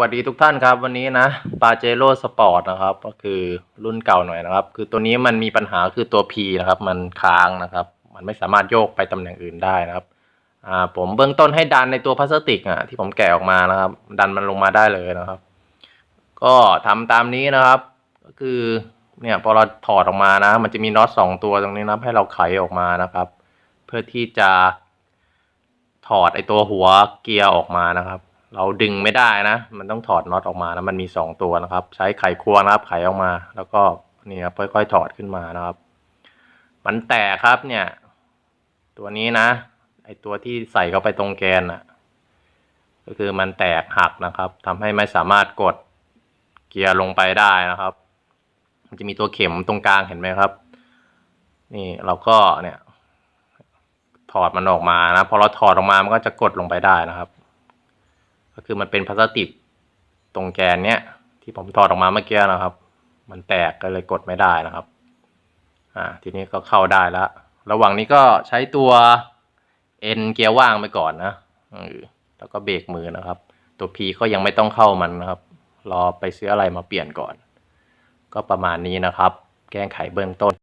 วัสดีทุกท่านครับวันนี้นะปาเจโร่สปอร์ตนะครับ ก็คือรุ่นเก่าหน่อยนะครับ คือตัวนี้มันมีปัญหาคือตัว P นะครับ มันค้างนะครับ มันไม่สามารถโยกไปตำแหน่งอื่นได้นะครับอ่าผมเบื้องต้นให้ดันในตัวพลาสติกอะที่ผมแกะออกมานะครับ ดันมันลงมาได้เลยนะครับ ก็ทำตามนี้นะครับ ก็คือเนี่ยพอเราถอดออกมานะ มันจะมีน็อตสองตัวตรงนี้นะให้เราไขออกมานะครับ เพื่อที่จะถอดไอตัวหัวเกียร์ออกมานะครับ เราดึงไม่ได้นะ มันต้องถอดน็อตออกมานะ มันมีสองตัวนะครับ ใช้ไขควงนะครับ ไขออกมา แล้วก็นี่ครับค่อยๆถอดขึ้นมานะครับ มันแตกครับเนี่ย ตัวนี้นะ ไอตัวที่ใส่เข้าไปตรงแกนน่ะ ก็คือมันแตกหักนะครับทำให้ไม่สามารถกดเกียร์ลงไปได้นะครับ มันจะมีตัวเข็มตรงกลางเห็นไหมครับ นี่เราก็เนี่ย ถอดมันออกมานะ พอเราถอดออกมา มันก็จะกดลงไปได้นะครับ ก็คือมันเป็นพลาสติกตรงแกนเนี้ยที่ผมถอดออกมาเมื่อกี้นะครับ มันแตกก็เลยกดไม่ได้นะครับอ่าทีนี้ก็เข้าได้แล้ว ระหว่างนี้ก็ใช้ตัวเอ็นเกียร์ว่างไปก่อนนะแล้วก็เบรกมือนะครับ ตัว P ก็ยังไม่ต้องเข้ามันนะครับ รอไปซื้ออะไรมาเปลี่ยนก่อน ก็ประมาณนี้นะครับ แก้ไขเบื้องต้น